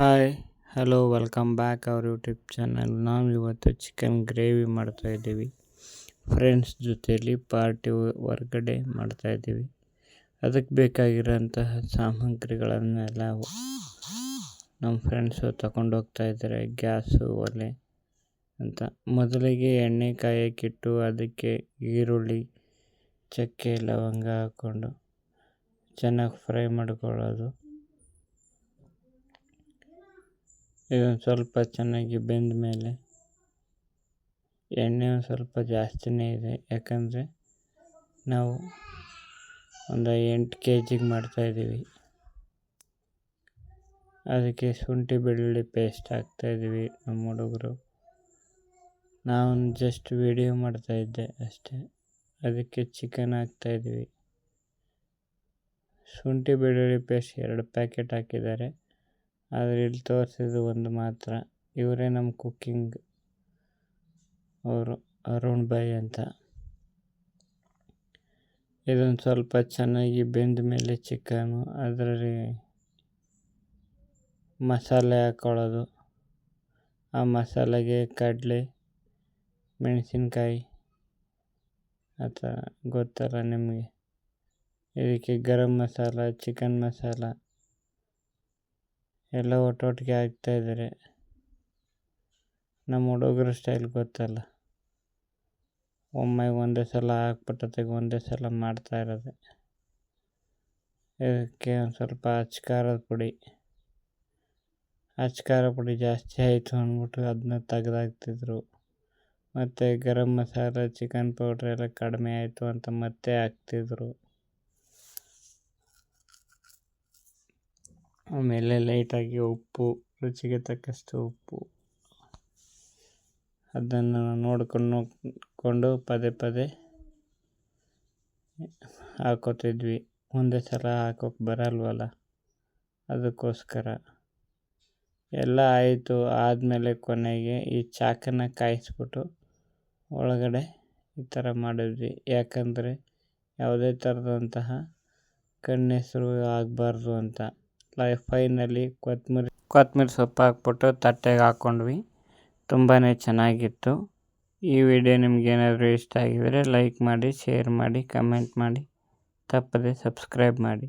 Hi hello welcome back ಅವ್ರ YouTube channel ನಾವು ಇವತ್ತು ಚಿಕನ್ ಗ್ರೇವಿ ಮಾಡ್ತಾ ಇದ್ದೀವಿ. ಫ್ರೆಂಡ್ಸ್ ಜೊತೆಯಲ್ಲಿ ಪಾರ್ಟಿ ಹೊರ್ಗಡೆ ಮಾಡ್ತಾ ಇದ್ದೀವಿ. ಅದಕ್ಕೆ ಬೇಕಾಗಿರೋಂತಹ ಸಾಮಗ್ರಿಗಳನ್ನೆಲ್ಲ ನಮ್ಮ ಫ್ರೆಂಡ್ಸು ತಗೊಂಡು ಹೋಗ್ತಾ ಇದ್ದಾರೆ ಗ್ಯಾಸು, ಒಲೆ ಅಂತ. ಮೊದಲಿಗೆ ಎಣ್ಣೆ ಕಾಯಕ್ಕಿಟ್ಟು ಅದಕ್ಕೆ ಈರುಳ್ಳಿ, ಚಕ್ಕೆ, ಲವಂಗ ಹಾಕ್ಕೊಂಡು ಚೆನ್ನಾಗಿ ಫ್ರೈ ಮಾಡ್ಕೊಳ್ಳೋದು. ಇದೊಂದು ಸ್ವಲ್ಪ ಚೆನ್ನಾಗಿ ಬೆಂದ ಮೇಲೆ ಎಣ್ಣೆ ಒಂದು ಸ್ವಲ್ಪ ಜಾಸ್ತಿನೇ ಇದೆ. ಯಾಕಂದರೆ ನಾವು ಒಂದು ಎಂಟು ಕೆ ಜಿಗೆ ಮಾಡ್ತಾಯಿದ್ದೀವಿ ಅದಕ್ಕೆ ಶುಂಠಿ, ಬೆಳ್ಳುಳ್ಳಿ ಪೇಸ್ಟ್ ಹಾಕ್ತಾಯಿದ್ದೀವಿ ನಮ್ಮ ಹುಡುಗರು. ನಾವು ಜಸ್ಟ್ ವಿಡಿಯೋ ಮಾಡ್ತಾಯಿದ್ದೆ ಅಷ್ಟೇ. ಅದಕ್ಕೆ ಚಿಕನ್ ಹಾಕ್ತಾಯಿದ್ದೀವಿ ಶುಂಠಿ, ಬೆಳ್ಳುಳ್ಳಿ ಪೇಸ್ಟ್ ಎರಡು ಪ್ಯಾಕೆಟ್ ಹಾಕಿದ್ದಾರೆ. ಆದರೆ ಇಲ್ಲಿ ತೋರಿಸಿದ್ದು ಒಂದು ಮಾತ್ರ. ಇವರೇ ನಮ್ಮ ಕುಕ್ಕಿಂಗ್ ಅವರು ಅರುಣ್ ಬೈ ಅಂತ. ಇದೊಂದು ಸ್ವಲ್ಪ ಚೆನ್ನಾಗಿ ಬೆಂದ ಮೇಲೆ ಚಿಕನು ಅದರಲ್ಲಿ ಮಸಾಲೆ ಹಾಕ್ಕೊಳ್ಳೋದು ಆ ಮಸಾಲೆಗೆ ಕಡಲೆ, ಮೆಣಸಿನ್ಕಾಯಿ ಅಥವಾ ಗೊತ್ತಲ್ಲ ನಿಮಗೆ. ಇದಕ್ಕೆ ಗರಂ ಮಸಾಲ ಚಿಕನ್ ಮಸಾಲ. ಎಲ್ಲ ಒಟ್ಟೊಟ್ಟಿಗೆ ಇದ್ದಾರೆ. ನಮ್ಮ ಹುಡುಗರ ಸ್ಟೈಲ್ ಗೊತ್ತಲ್ಲ. ಒಮ್ಮೆ ಒಂದೇ ಸಲ ಹಾಕ್ಬಿಟ್ಟತೆಗೆ ಒಂದೇ ಸಲ ಮಾಡ್ತಾ ಇರೋದೆ. ಇದಕ್ಕೆ ಒಂದು ಸ್ವಲ್ಪ ಅಚ್ಕಾರದ ಪುಡಿ ಅಚ್ಕಾರ ಪುಡಿ ಜಾಸ್ತಿ ಆಯಿತು ಅಂದ್ಬಿಟ್ಟು ಅದನ್ನ ತೆಗೆದಾಕ್ತಿದ್ರು. ಮತ್ತು ಗರಂ ಮಸಾಲ ಚಿಕನ್ ಪೌಡ್ರ್ ಎಲ್ಲ ಕಡಿಮೆ ಆಯಿತು ಅಂತ ಮತ್ತೆ ಹಾಕ್ತಿದ್ರು. ಆಮೇಲೆ ಲೈಟಾಗಿ ಉಪ್ಪು, ರುಚಿಗೆ ತಕ್ಕಷ್ಟು ಉಪ್ಪು. ಅದನ್ನು ನೋಡ್ಕೊಂಡು ನೋಡಿಕೊಂಡು ಪದೇ ಪದೇ ಹಾಕೋತಿದ್ವಿ. ಒಂದೇ ಸಲ ಹಾಕೋಕೆ ಬರಲ್ವಲ್ಲ? ಅದಕ್ಕೋಸ್ಕರ. ಎಲ್ಲ ಆಯಿತು. ಆದಮೇಲೆ ಕೊನೆಗೆ ಈ ಚಾಕನ್ನು ಕಾಯಿಸ್ಬಿಟ್ಟು ಒಳಗಡೆ ಈ ಥರ ಮಾಡಿದ್ವಿ. ಯಾಕಂದರೆ ಯಾವುದೇ ಥರದಂತಹ ಕಣ್ಣೆಸರು ಆಗಬಾರ್ದು ಅಂತ. ಫೈನಲ್ಲಿ ಕೊತ್ತಂಬರಿ ಕೊತ್ತಂಬರಿ ಸೊಪ್ಪು ಹಾಕ್ಬಿಟ್ಟು ತಟ್ಟೆಗೆ ಹಾಕ್ಕೊಂಡ್ವಿ. ತುಂಬಾ ಚೆನ್ನಾಗಿತ್ತು. ಈ ವಿಡಿಯೋ ನಿಮಗೇನಾದರೂ ಇಷ್ಟ ಆಗಿದ್ದರೆ ಲೈಕ್ ಮಾಡಿ ಶೇರ್ ಮಾಡಿ ಕಮೆಂಟ್ ಮಾಡಿ. ತಪ್ಪದೆ ಸಬ್ಸ್ಕ್ರೈಬ್ ಮಾಡಿ.